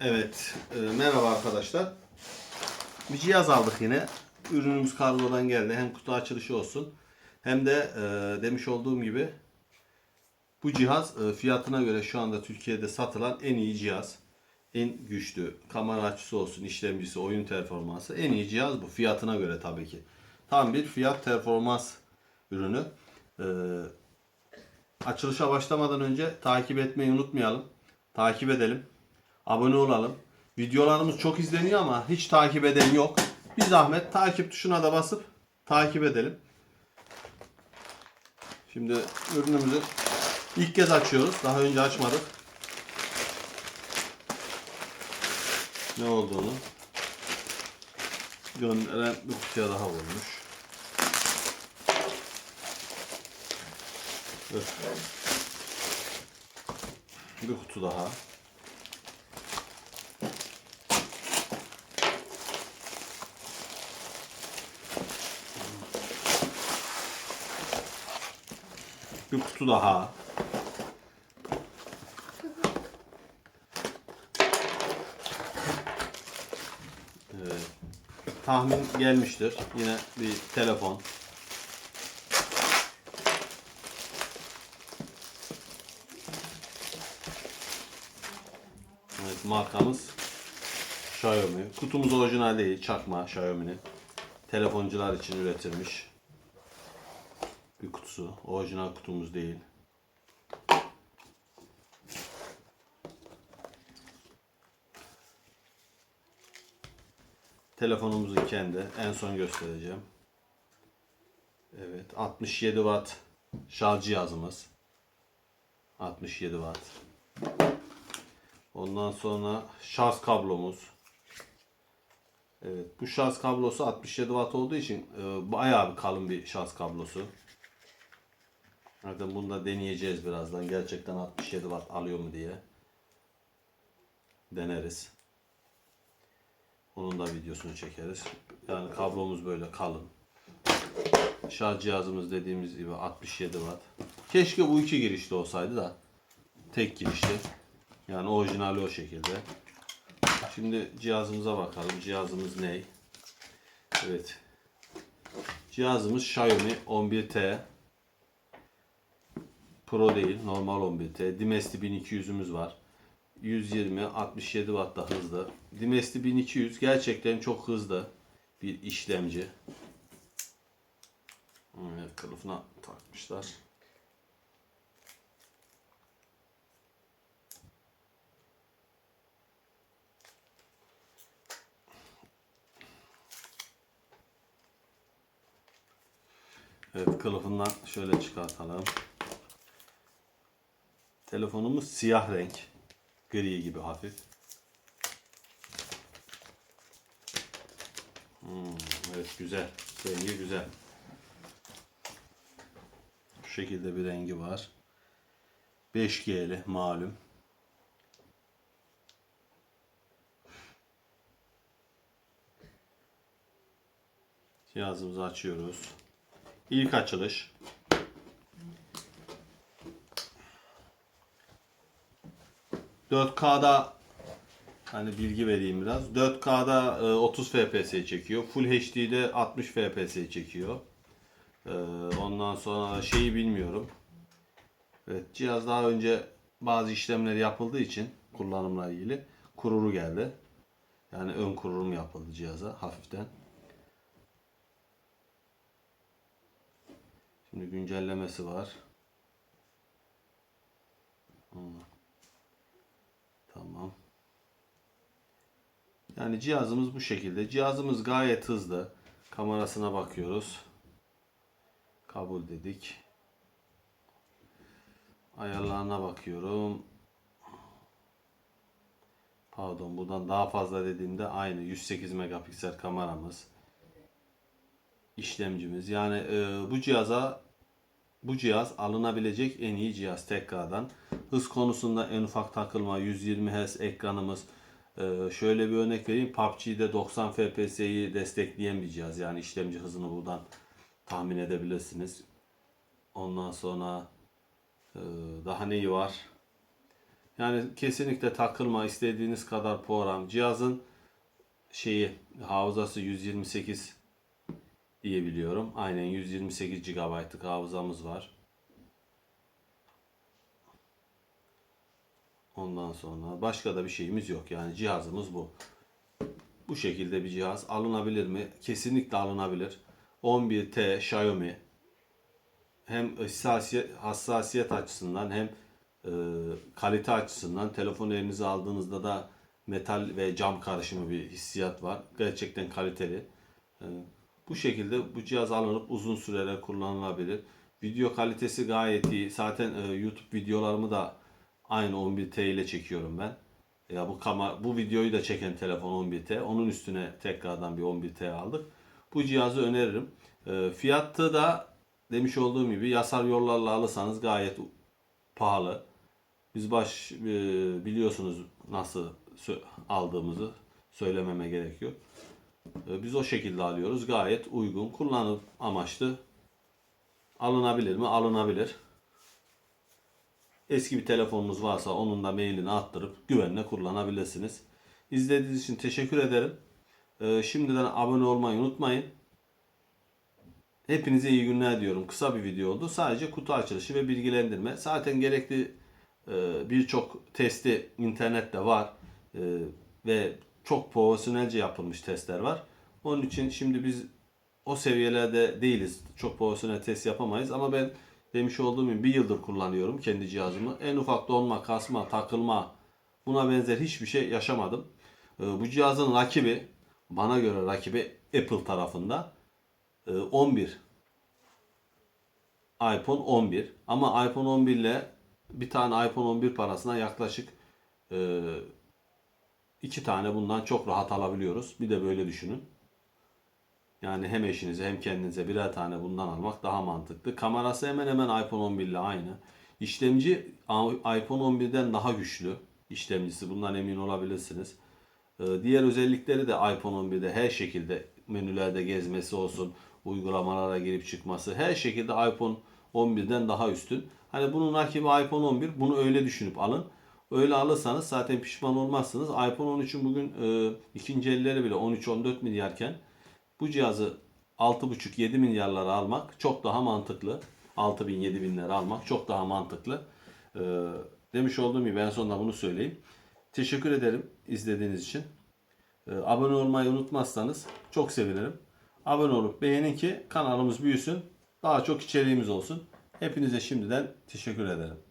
Evet, e, merhaba arkadaşlar. Bir cihaz aldık yine. Ürünümüz kargodan geldi. Hem kutu açılışı olsun hem de e, demiş olduğum gibi bu cihaz e, fiyatına göre şu anda Türkiye'de satılan en iyi cihaz. En güçlü kamera açısı olsun, işlemcisi, oyun performansı en iyi cihaz bu. Fiyatına göre tabii ki. Tam bir fiyat performans ürünü. E, açılışa başlamadan önce takip etmeyi unutmayalım. Takip edelim. Abone olalım. Videolarımız çok izleniyor ama hiç takip eden yok. Bir zahmet takip tuşuna da basıp takip edelim. Şimdi ürünümüzü ilk kez açıyoruz. Daha önce açmadık. Ne olduğunu gönderen bir kutuya daha vurmuş. Bir kutu daha. Bir kutu daha. Tahmin gelmiştir. Yine bir telefon. Evet, markamız Xiaomi. Kutumuz orijinal değil, çakma Xiaomi'nin. Telefoncular için üretilmiş bir kutusu. Orijinal kutumuz değil. Telefonumuzun kendi. En son göstereceğim. Evet. 67 watt şarj cihazımız. 67 watt. Ondan sonra şarj kablomuz. Evet. Bu şarj kablosu 67 watt olduğu için e, bayağı bir kalın bir şarj kablosu. Zaten bunu da deneyeceğiz birazdan. Gerçekten 67 watt alıyor mu diye. Deneriz. Onun da videosunu çekeriz. Yani kablomuz böyle kalın. Şarj cihazımız dediğimiz gibi 67 watt. Keşke bu iki girişli olsaydı da tek girişli. Yani orijinali o şekilde. Şimdi cihazımıza bakalım. Cihazımız ne? Evet. Cihazımız Xiaomi 11T. Pro değil, normal 11T. Dimesti 1200'ümüz var. 120, 67 Watt da hızlı. Dimesti 1200 gerçekten çok hızlı bir işlemci. Kılıfına takmışlar. Evet, kılıfından şöyle çıkartalım. Telefonumuz siyah renk. Gri gibi hafif. Hmm, evet güzel. Rengi güzel. Şu şekilde bir rengi var. 5G'li malum. Cihazımızı açıyoruz. İlk açılış. ...4K'da... ...hani bilgi vereyim biraz... ...4K'da e, 30 FPS çekiyor... ...Full HD'de 60 FPS çekiyor... E, ...ondan sonra şeyi bilmiyorum... ...evet cihaz daha önce... ...bazı işlemler yapıldığı için... ...kullanımla ilgili... ...kururu geldi... ...yani ön kururum yapıldı cihaza hafiften... Şimdi güncellemesi var. Hmm. Yani cihazımız bu şekilde. Cihazımız gayet hızlı. Kamerasına bakıyoruz. Kabul dedik. Ayarlarına bakıyorum. Pardon buradan daha fazla dediğimde aynı 108 megapiksel kameramız işlemcimiz. Yani e, bu cihaza bu cihaz alınabilecek en iyi cihaz tekrardan. Hız konusunda en ufak takılma 120 Hz ekranımız. E, şöyle bir örnek vereyim. PUBG'de 90 FPS'yi destekleyen bir cihaz. Yani işlemci hızını buradan tahmin edebilirsiniz. Ondan sonra e, daha neyi var? Yani kesinlikle takılma istediğiniz kadar program. Cihazın şeyi hafızası 128 diye biliyorum. Aynen 128 GB'lık hafızamız var. Ondan sonra başka da bir şeyimiz yok. Yani cihazımız bu. Bu şekilde bir cihaz alınabilir mi? Kesinlikle alınabilir. 11T Xiaomi hem hassasiyet, hassasiyet açısından hem e, kalite açısından telefonu elinize aldığınızda da metal ve cam karışımı bir hissiyat var. Gerçekten kaliteli. E, bu şekilde bu cihaz alınıp uzun süreler kullanılabilir. Video kalitesi gayet iyi. Zaten e, YouTube videolarımı da aynı 11T ile çekiyorum ben. Ya bu kama bu videoyu da çeken telefon 11T. Onun üstüne tekrardan bir 11T aldık. Bu cihazı öneririm. E, fiyatı da demiş olduğum gibi yasal yollarla alırsanız gayet pahalı. Biz baş e, biliyorsunuz nasıl aldığımızı söylememe gerek yok. E, Biz o şekilde alıyoruz. Gayet uygun, kullanım amaçlı. Alınabilir mi? Alınabilir. Eski bir telefonunuz varsa onun da mailini attırıp güvenle kullanabilirsiniz. İzlediğiniz için teşekkür ederim. E, Şimdiden abone olmayı unutmayın. Hepinize iyi günler diyorum. Kısa bir video oldu. Sadece kutu açılışı ve bilgilendirme. Zaten gerekli e, birçok testi internette var. E, ve çok profesyonelce yapılmış testler var. Onun için şimdi biz o seviyelerde değiliz. Çok profesyonel test yapamayız ama ben demiş olduğum gibi bir yıldır kullanıyorum kendi cihazımı. En ufak donma, kasma, takılma buna benzer hiçbir şey yaşamadım. E, bu cihazın rakibi bana göre rakibi Apple tarafında e, 11 iPhone 11 ama iPhone 11 ile bir tane iPhone 11 parasına yaklaşık e, iki tane bundan çok rahat alabiliyoruz. Bir de böyle düşünün. Yani hem eşinize hem kendinize birer tane bundan almak daha mantıklı. Kamerası hemen hemen iPhone 11 ile aynı. İşlemci iPhone 11'den daha güçlü. İşlemcisi bundan emin olabilirsiniz. Ee, Diğer özellikleri de iPhone 11'de her şekilde menülerde gezmesi olsun, uygulamalara girip çıkması her şekilde iPhone 11'den daha üstün. Hani bunun rakibi iPhone 11. Bunu öyle düşünüp alın. Öyle alırsanız zaten pişman olmazsınız. iPhone 13'ün bugün e, ikinci elleri bile 13-14 milyarken bu cihazı 6,5-7 milyarlara almak çok daha mantıklı. 6 bin 7 binlere almak çok daha mantıklı. Ee, demiş olduğum gibi en sonunda bunu söyleyeyim. Teşekkür ederim izlediğiniz için. Ee, abone olmayı unutmazsanız çok sevinirim. Abone olup beğenin ki kanalımız büyüsün. Daha çok içeriğimiz olsun. Hepinize şimdiden teşekkür ederim.